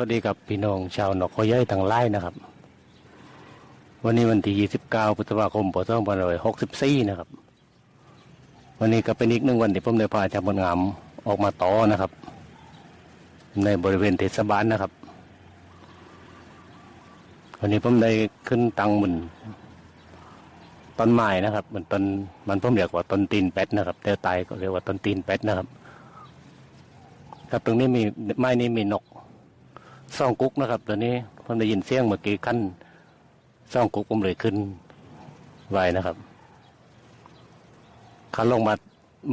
วัสดีกับพี่น้องชาวหนองคอยเย้ยทางไล่นะครับ วันนี้วันที่ 29พฤษภาคมปี2564 นะครับ วันนี้ก็เป็นอีกหนึ่งวันที่ผมได้พาชาวบนงามออกมาต่อนะครับ ในบริเวณเทศบาลนะครับ วันนี้ผมได้ขึ้นตังบนต้นไม้นะครับเหมือนต้นมันผมเรียกว่าต้นตีนเป็ดนะครับแต่ตายก็เรียกว่าต้นตีนเป็ดนะครับครับตรงนี้มีไม้นี้มีนก ซ่องกุ๊กนะครับตัวนี้ผมได้ยินเสียงเมื่อกี้ขั้นซ่องกุ๊กผมเลยขึ้นไว้นะครับเขาลงมา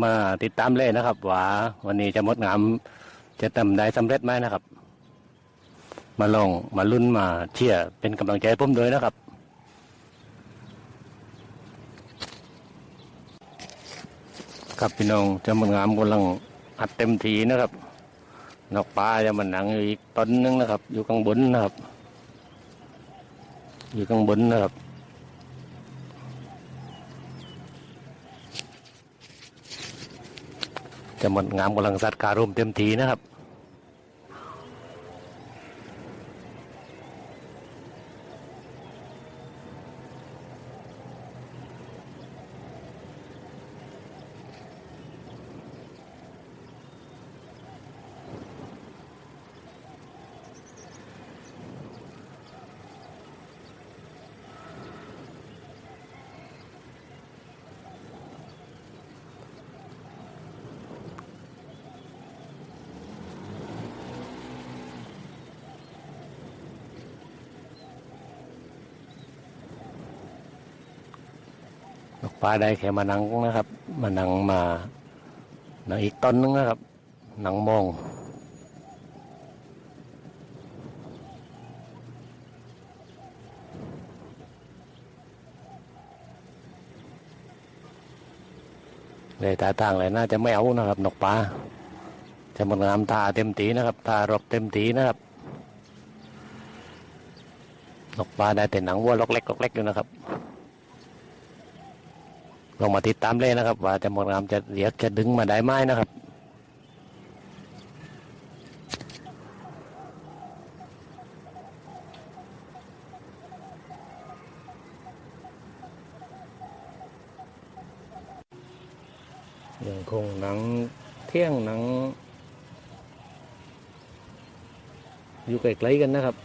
มาติดตามเล่นะครับว่าวันนี้จะมดงามจะทำได้สำเร็จไหมนะครับ มาลองมาลุ้นมาเชียร์เป็นกำลังใจผมด้วยนะครับครับพี่น้องจะมดงามกำลังอัดเต็มทีนะครับ นอกปลาจะมันหนังอยู่อีกต้นนึงนะครับ อยู่ข้างบนนะครับ อยู่ข้างบนนะครับจะหมดงามกำลังสัตว์การุมเต็มทีนะครับ นกปลาได้แค่มานังนะครับ มานังมาหนังอีกต้นนึงนะครับ หนังมองเลยตาต่างเลยน่าจะไม่เอานะครับนกปลาจะหมดงามตาเต็มตีนะครับตารบเต็มตีนะครับนกปลาได้แต่หนังวัวล็อกเล็กล็อกเล็กอยู่นะครับ ลองมาติดตามเลยนะครับ ว่าจะหมดงามจะเรียกจะดึงมาได้ไหมนะครับยังคงหนังเที่ยงหนัง อยู่ไกลๆกันนะครับ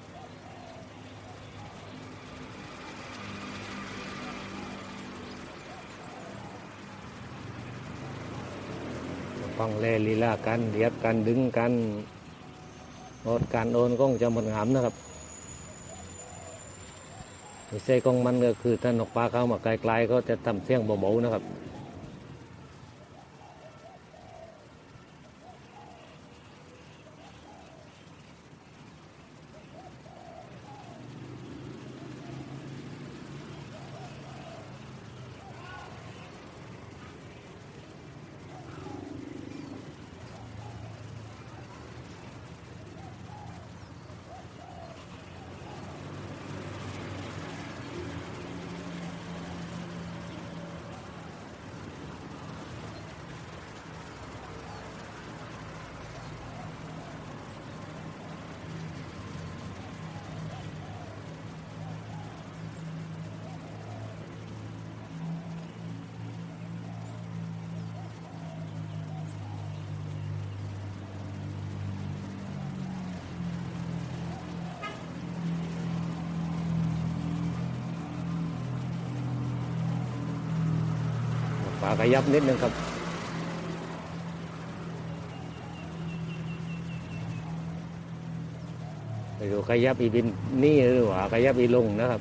ฟังแลลีลากันเรียบกันดึงกันโอดการโอนก็จะหมดหามนะครับไม่ใช่กองมันก็คือถ้านกปลาเข้ามาไกลๆก็จะทำเสียงเบาๆนะครับากระยับนิดนึงครับไปดูขยับอีบินนี่หรือว่าขยับอีลงนะครับ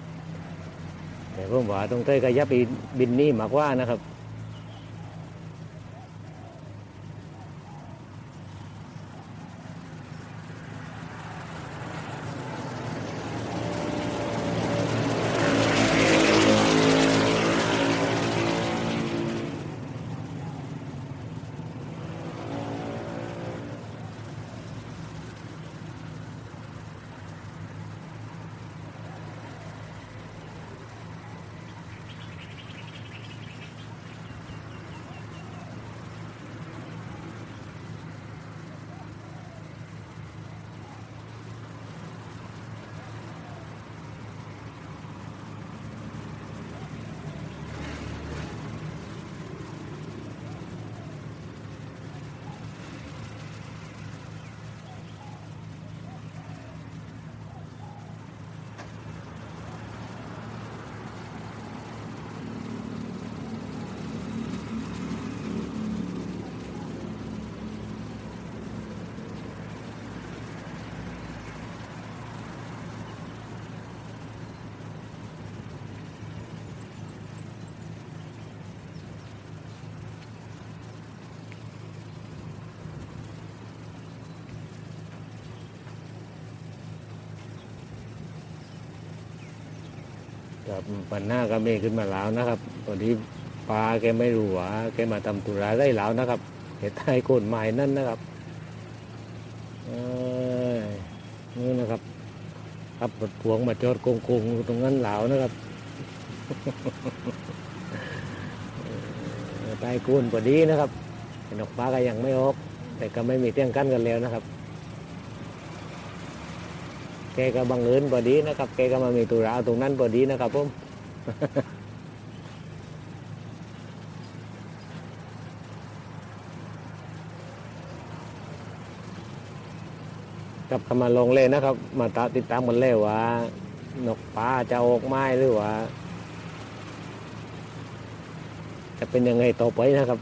แต่ผมว่าตรงใต้ขยับอีบินนี่มากกว่านะครับ กับปัญหาก็เมีขึ้นมาแล้วนะครับตอนนี้ปลาแกไม่รู้ว่าแกมาทำตุระได้แล้วนะครับเหตุใต้โคนไม้นั่นนะครับนี่นะครับขับรถพวงมาจอดโกงๆตรงนั้นแล้วนะครับเออใต้โคนพอดีนะครับนกปลาก็ยังไม่ออกแต่ก็ไม่มีเตี้ยงกั้นกันแล้วนะครับ แกก็บังเอิญพอดีนะครับ แกก็มามีตุระตรงนั้นพอดีนะครับผมกลับมาลงเลยนะครับ มาตาติดตามกันเลยว่านกปลาจะออกไม้หรือว่า จะเป็นยังไงต่อไปนะครับ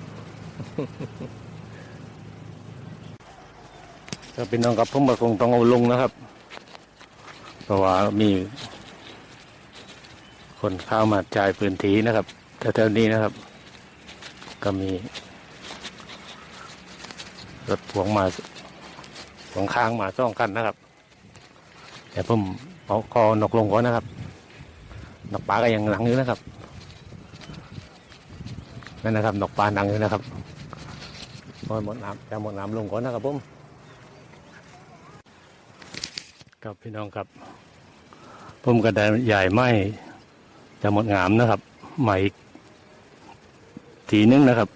ก็เป็นน้องกับผมก็คงต้องเอาลงนะครับ เพราะว่ามีคนเข้ามาจ่ายพื้นที่นะครับแถวๆนี้นะครับ ก็มี รถพวงมาสองข้างมาสองคันนะครับ แต่ผมเอาคอนกลงก่อนนะครับนกปลาก็ยังหนังอยู่นะครับนั่นนะครับนกปลาหนังอยู่นะครับพอหมดน้ำจะหมดน้ำลงก่อนนะครับผมครับพี่น้องครับ ผมก็ได้ใหญ่ไหมจะหมดงามนะครับ ใหม่ทีนึงนะครับ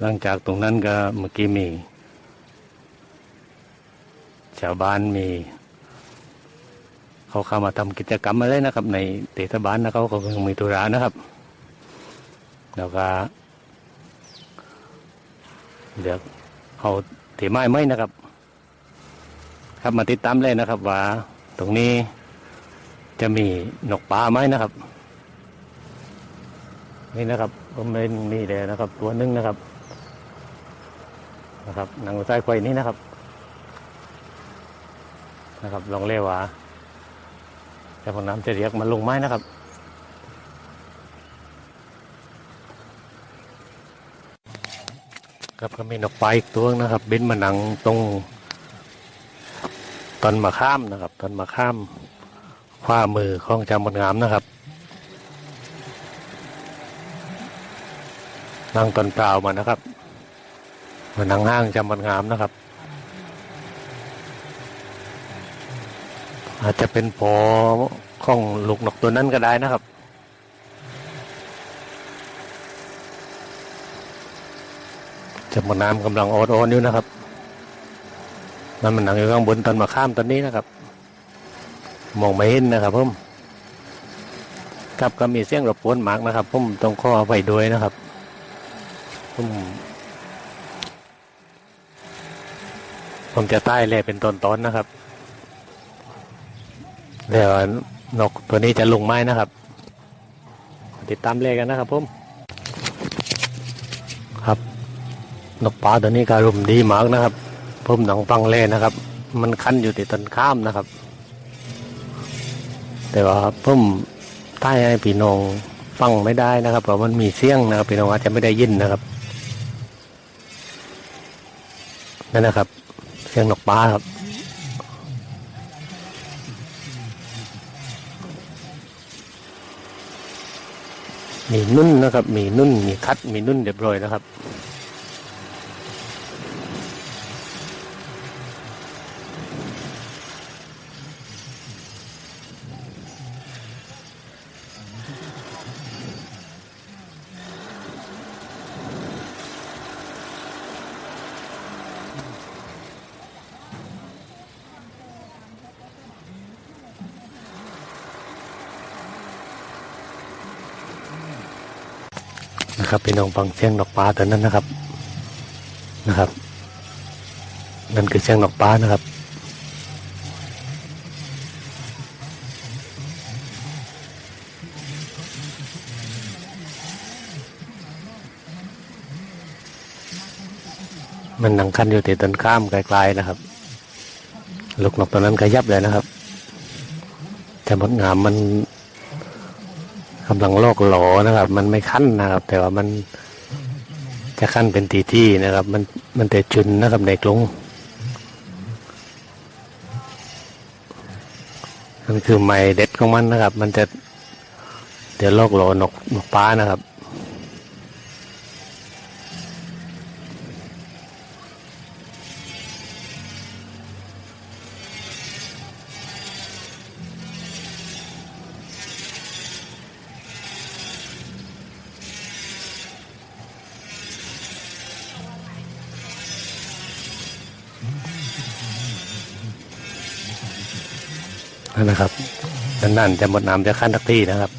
หลังจากตรงนั้นก็เมื่อกี้มี ชาวบ้านมี เขาเข้ามาทำกิจกรรมอะไรนะครับ ในเทศบาลนะเขาก็คงมีตุลานะครับ แล้วก็เดี๋ยวเอาถีไม้ไหมนะครับ ครับมาติดตามเลยนะครับว่า ตรงนี้จะมีนกปลาไหมนะครับ นี่นะครับผมเป็นมีเลยนะครับ ตัวหนึงนะครับ นะครับหนังใต้ไข่นี้นะครับ นะครับ ลองเล่ว่าแต่พอน้ำจะเรียกมาลงไม้นะครับครับก็มีนกปลาอีกตัวนะครับบินมาหนังตรง ต้นมะข้ามนะครับต้นมะข้ามขว้ามือของจำบนงามนะครับนั่งต้นเปล่ามานะครับมานั่งห้างจำบนงามนะครับ อาจจะเป็นพอของลูกนกตัวนั้นก็ได้นะครับจำบนน้ำกำลังอนโอนอยู่นะครับ มันมันหนังอยู่ข้างบนต้นมะข้ามต้นนี้นะครับ มองไม่เห็นนะครับผมครับก็มีเสียงรบกวนมากนะครับผมต้องขอไปด้วยนะครับผมผมจะใต้เลยเป็นตอนๆนนะครับเดี๋ยวนกตัวนี้จะลงไม้นะครับ ติดตามเลกันนะครับผมครับนกปลาตัวนี้การุมดีมากนะครับ ผมหนังฟังเลนะครับ มันคันอยู่ติดต้นข้ามนะครับ แต่ว่าผมใต้ให้พี่น้องฟังไม่ได้นะครับ เพราะมันมีเสียงนะครับพี่น้องอาจจะไม่ได้ยินนะครับนั่นนะครับ เสียงนกปลาครับมีนุ่นนะครับ มีนุ่น มีคัด มีนุ่นเรียบร้อยนะครับ พี่น้องฟังเสียงนกปลาตัวนั้นนะครับนะครับ นั่นคือเสียงนกปลานะครับมันหนังคันอยู่ติดต้นข้ามไกลๆนะครับ ลูกนกตัวนั้นขยับเลยนะครับ แต่มดงามมัน กำลังโลกหลอนะครับ มันไม่ขั้นนะครับ แต่ว่ามันจะขั้นเป็นตีที่นะครับ มันมันแต่จุนนะครับในกรงนั่นคือไม้เด็ดของมันนะครับ มันจะเดี๋ยวลอกหลอนกนกป้านะครับ นั่นนะครับนั่นๆจะหมดน้ำจะขั้นทักที่นะครับ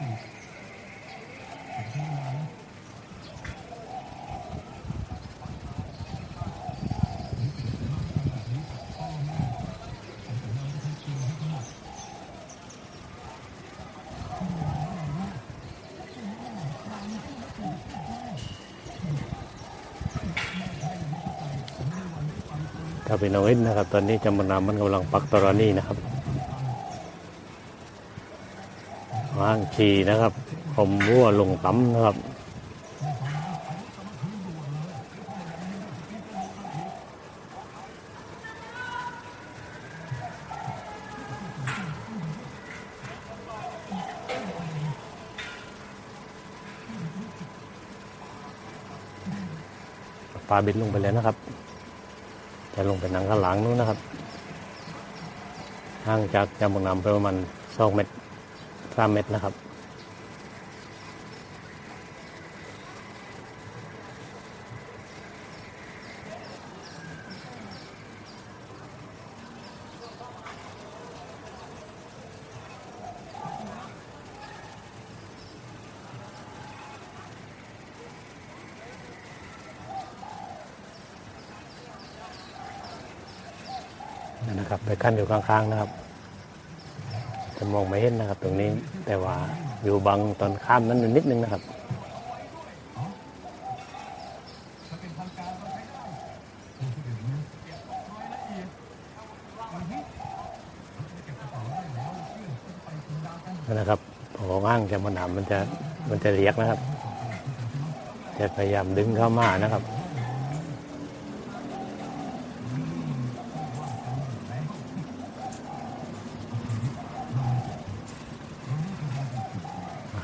ถ้าเป็นน้องอินนะครับ ตอนนี้จำมันนำมันกำลังปักตรนี่นะครับ ว่างชีนะครับผมวัวลงตั้มนะครับปลาบินลงไปแล้วนะครับจะลงไปหนังข้างหลังนู้นนะครับ ห่างจากจำปงน้ำไปประมาณสองเมตร สามเมตรนะครับ นะครับ ไปกั้นอยู่ข้างๆนะครับ มองไม่เห็นนะครับ ตรงนี้แต่ว่าอยู่บังตอนข้ามนั้นนิดนึงนะครับนะครับพอง่างจะมาหนามมันจะมันจะเรียกนะครับ จะพยายามดึงเข้ามานะครับ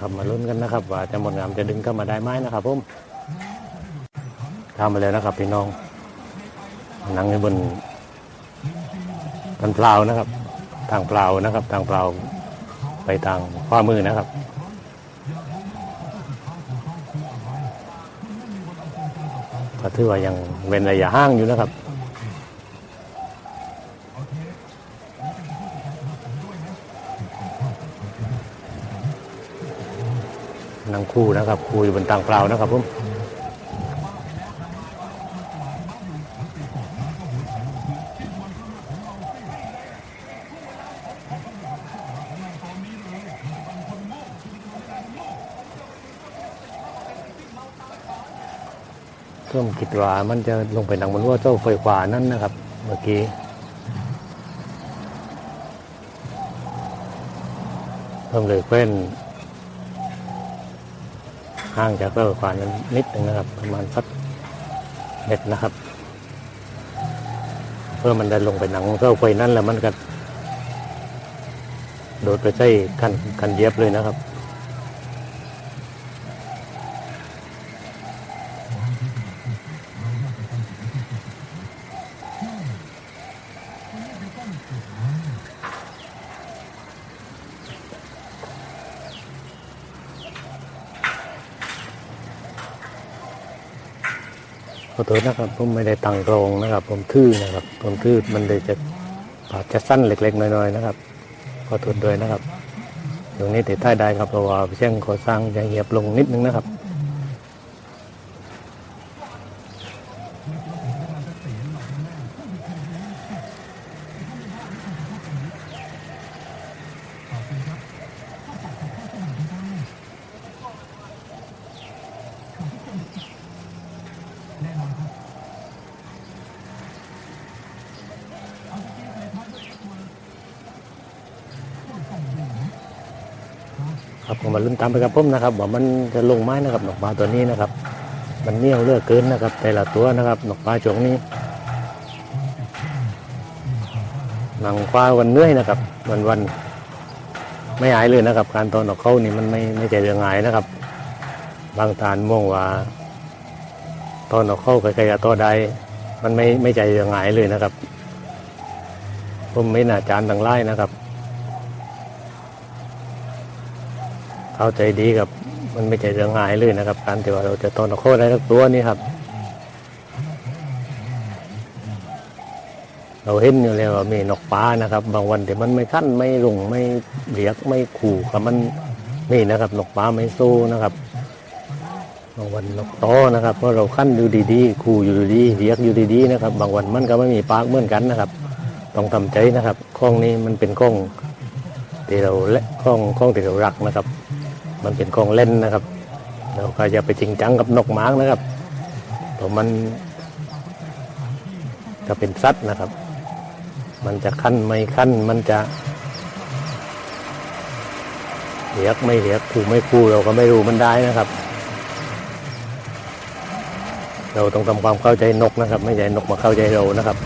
นะครับ มาลุ้นกันนะครับ ว่าจะหมดงามจะดึงเข้ามาได้ไหมนะครับผมทำมาแล้วนะครับพี่น้องนั่งอยู่บนบนเปล่านะครับ ทางเปล่านะครับ ทางเปล่าไปทางขวามือนะครับก็ถือว่ายังเว้นระยะห่างอยู่นะครับ นั่งคู่นะครับคู่อยู่บนทางเปล่านะครับผมเพิ่มคิดว่ามันจะลงไปหนังบนว่าเจ้าไฟฟ้านั่นนะครับ เมื่อกี้เพิ่มเลยเป็น ห่างจากเสาไฟฟ้านั้นนิดหนึงนะครับ ประมาณสักเม็ดนะครับ เพื่อมันได้ลงไปหนังเสาไฟนั่นแล้วมันก็โดดไปใส่คันคันเย็บเลยนะครับน ขอโทษนะครับผมไม่ได้ตั้งโรงนะครับ ผมทื่อนะครับผมทื่อมันเลยจะอาจจะสั้นเล็กๆน้อยๆนะครับขอโทษด้วยนะครับ ตรงนี้ติดท้ายได้ครับเพราะว่าเช่างขอสร้างจะเหยียบลงนิดนึงนะครับาลุ้นตามไปกับผมนะครับว่ามันจะลงไม้นะครับนกปลาตัวนี้นะครับ มันเนียวเลือกเกินนะครับ แต่ละตัวนะครับนกปลาจงนี้หนังควาวันเหนื่อยนะครับ วันวันไม่หายเลยนะครับ การตอนนกเข้านี่มันไม่ไม่ใช่เรื่องง่ายนะครับ บางทานมองว่า ตอนนกเข้าใกล้ๆกับตัวใดมันไม่ไม่ใจเรื่องง่ายเลยนะครับ ผมไม่น่าจานต่างไล่นะครับ เข้าใจดีครับมันไม่ใช่เรื่องง่ายเลยนะครับ การที่ว่าเราจะต้อนเอาโคได้ทักตัวนี่ครับ เราเห็นอยู่แล้วว่ามีนกปลานะครับ บางวันที่มันไม่ขั้นไม่ลงไม่เรียกไม่ขู่ครับมันนี่นะครับนกปลาไม่สู้นะครับบางวันนกโตนะครับเพราะเราขั้นอยู่ดีๆขู่อยู่ดีๆเรียกอยู่ดีๆนะครับ บางวันมันก็ไม่มีปากเหมือนกันนะครับ ต้องทำใจนะครับข้องนี้มันเป็นข้องที่เราและข้องข้องที่เรารักนะครับ มันเป็นของเล่นนะครับ เราก็อย่าไปจริงจังกับนกหมางนะครับเพราะมันก็เป็นสัตว์นะครับ มันจะขั้นไม่ขั้น มันจะเรียกไม่เรียกคู่ไม่คู่เราก็ไม่รู้มันได้นะครับ เราต้องทำความเข้าใจนกนะครับ ไม่ใช่นกมาเข้าใจเรานะครับ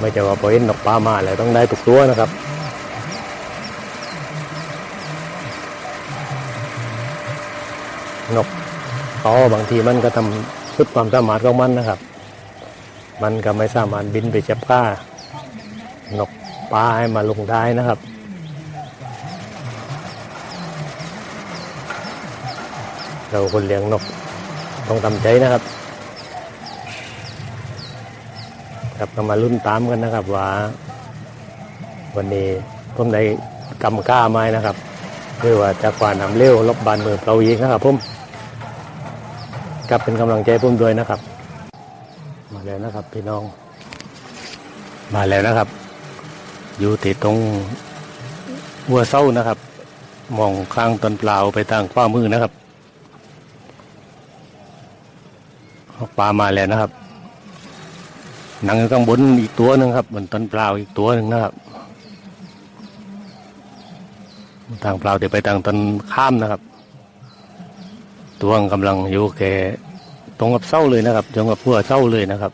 ไม่ใช่ว่าพอเห็นนกปลามาแล้วต้องได้ทุกตัวนะครับ เขาบางทีมันก็ทำสุดความสามารถของมันนะครับ มันก็ไม่สามารถบินไปจับก้านกปลาให้มาลงได้นะครับเราคนเลี้ยงนกต้องทำใจนะครับครับก็มาลุ้นตามกันนะครับว่า วันนี้ผมได้กำก้าไม้นะครับเพื่อว่าจะกวานำเลี้ยวลบบานมือเปล่าอีกนะครับผม กลับเป็นกำลังใจผมด้วยนะครับ มาแล้วนะครับ พี่น้อง มาแล้วนะครับ อยู่ติดตรงหัวเส้านะครับมองข้างต้นเปล่าไปทางขวามือนะครับปลามาแล้วนะครับหนังข้างบนอีกตัวหนึ่งครับบนต้นเปล่าอีกตัวหนึ่งนะครับทางเปล่าเดี๋ยวไปทางต้นข้ามนะครับ ตัวกำลังอยู่แค่ตรงกับเส้าเลยนะครับตรงกับหัวเส้าเลยนะครับ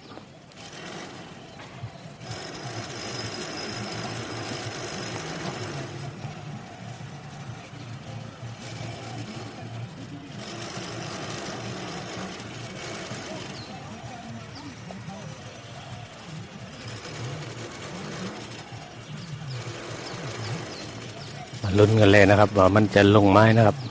ลุ้นกันเลยนะครับ ว่ามันจะลงไม้นะครับ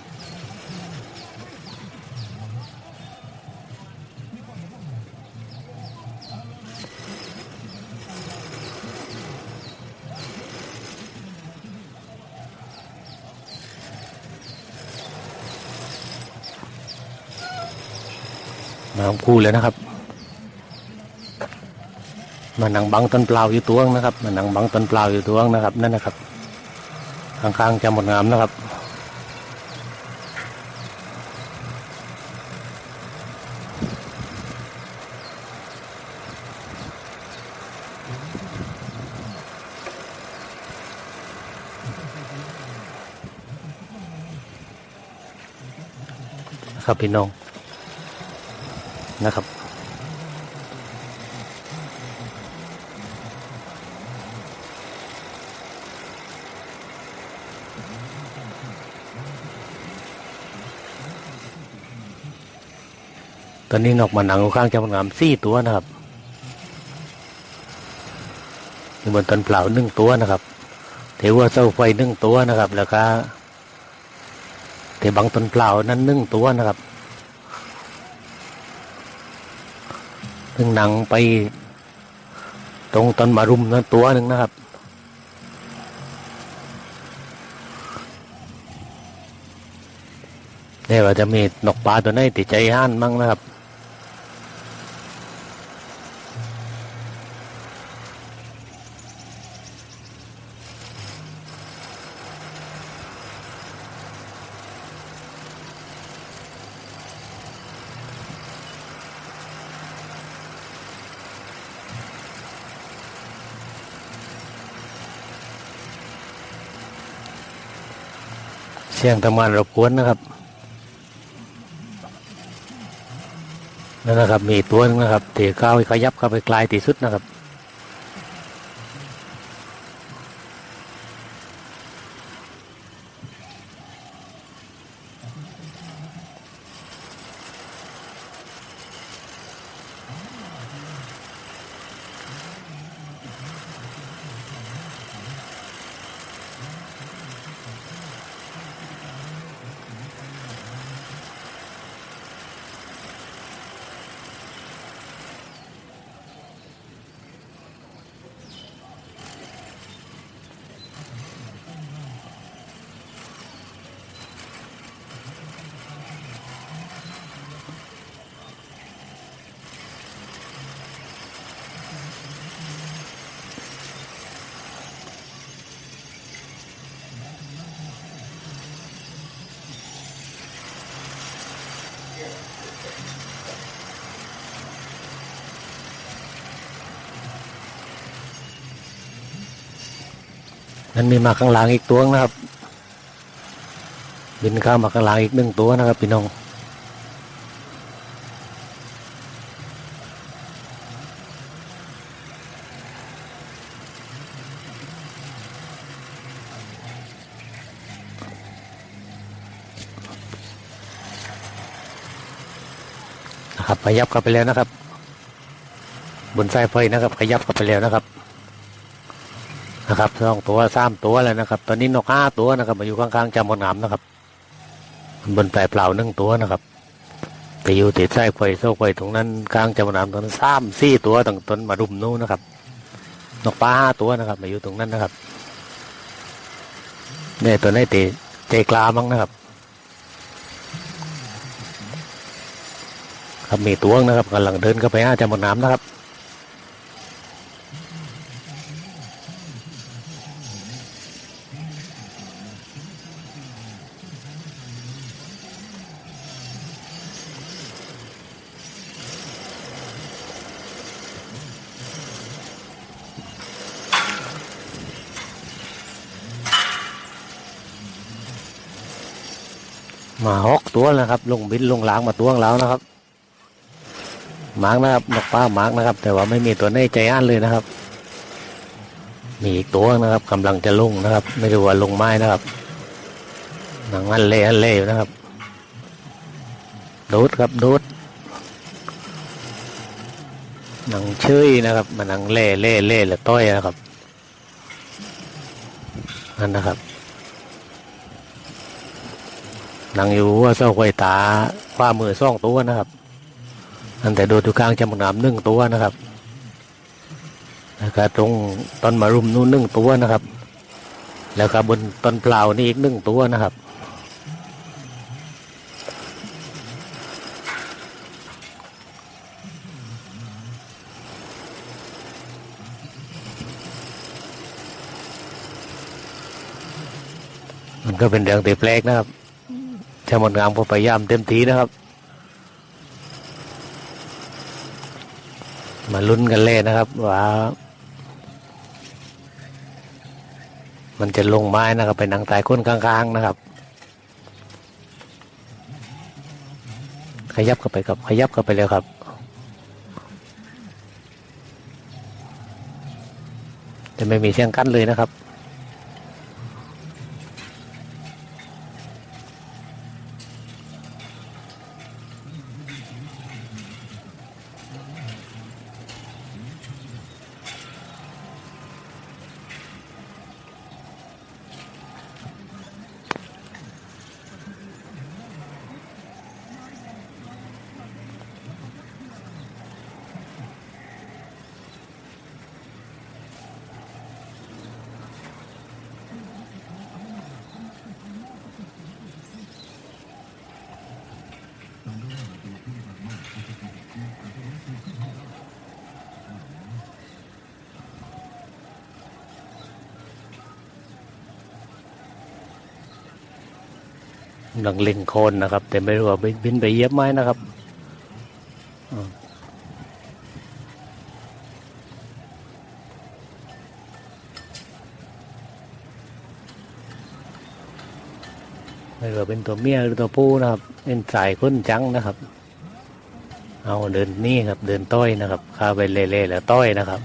คู่เลยนะครับ มานังบังต้นเปล่าอยู่ตัวงนะครับ มานังบังต้นเปล่าอยู่ตัวงนะครับ นั่นนะครับข้างๆจะหมดงามนะครับครับพี่น้อง นะครับ ตอนนี้นกมันหนังข้างจะหมดงามสี่ตัวนะครับอยู่บนต้นเปล่าหนึ่งตัวนะครับเทว่าเสาไฟหนึ่งตัวนะครับ แล้วก็เทบังต้นเปล่านั้นหนึ่งตัวนะครับ ถึงหนังไป ตรงต้นมารุมนั้นตัวหนึ่งนะครับ เนี่ยเราจะมีนกปลาตัวไหนติดใจห้านมั้งนะครับ เสียงทำงานรบกวนนะครับนั่นนะครับ มีตัวนึงนะครับเตะก้าวขยับเข้าไปไกลที่สุดนะครับ นั้นมีมาข้างหลังอีกตัวนะครับ บินข้ามมาข้างหลังอีกหนึ่งตัวนะครับพี่น้องนะครับขยับเข้าไปแล้วนะครับ บนสายไฟนะครับ ขยับเข้าไปแล้วนะครับ นะครับสองตัวสามตัวแล้วนะครับ ตอนนี้นกห้าตัวนะครับมาอยู่ข้างๆจำบนหนามนะครับบนปลเปล่าหนึ่งตัวนะครับแต่อยู่ติดสายไฟโซ่ไฟตรงนั้นกลางจำบนหนามตรงนั้นสามสี่ตัวตรงต้นมารุมนู้นนะครับ นกปลาห้าตัวนะครับมาอยู่ตรงนั้นนะครับเนี่ยตัวนี้เตะเตะกลามั้งนะครับ ครับมีตัวนะครับกำลังเดินเข้าไปหาจำบนน้ำนะครับ ตัวนะครับ ลงบินลงล้างมาตัวของเรานะครับมาร์กนะครับนกป้ามาร์กนะครับ แต่ว่าไม่มีตัวในใจอ่านเลยนะครับ มีอีกตัวนะครับกำลังจะลงนะครับ ไม่รู้ว่าลงไม้นะครับหนังอันเล่อันเล่อยู่นะครับดูดครับดูดหนังเชยนะครับ มันหนังเล่เล่เล่หรือต้อยนะครับนั่นนะครับ หนังอยู่ว่าเส้าไฟตาขวามือซ่องตัวนะครับอันแต่โดดอยู่กลางจมูกน้ำนึ่งตัวนะครับแล้วก็ตรงต้นมะรุมนู่นนึ่งตัวนะครับ แล้วก็บนต้นเปล่านี่อีกนึ่งตัวนะครับมันก็เป็นเรื่องตีแปลกนะครับ จมูกน้ำก็พยายามเต็มทีนะครับ มาลุ้นกันเลยนะครับว่ามันจะลงไม้นะครับไปหนังตายก้นกลางๆนะครับ ขยับเข้าไปกับขยับเข้าไปเลยครับ จะไม่มีเสียงกั้นเลยนะครับ กำลังเล็งโคนนะครับ แต่ไม่รู้ว่าบินไปเยียบไหมนะครับไม่รู้ว่าเป็นตัวเมียหรือตัวผู้นะครับ เป็นสายค้นจังนะครับ เอาเดินนี่ครับ เดินต้อยนะครับข้าไปเล่ๆแล้วต้อยนะครับ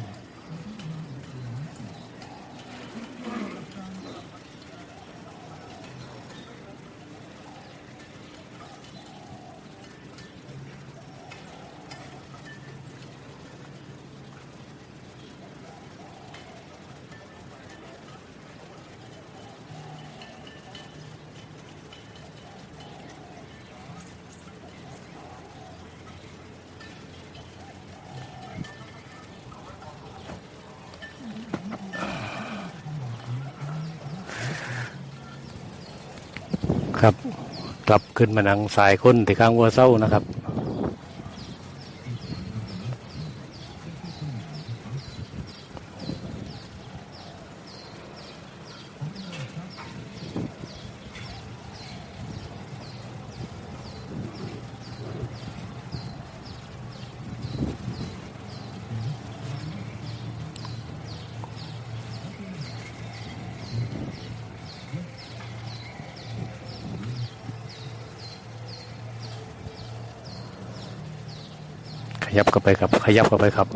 ครับ กลับขึ้นมานังสายค้นที่ข้างวัวเศร้านะครับ ข ยับเข้าไปครับ ขยับเข้าไปครับ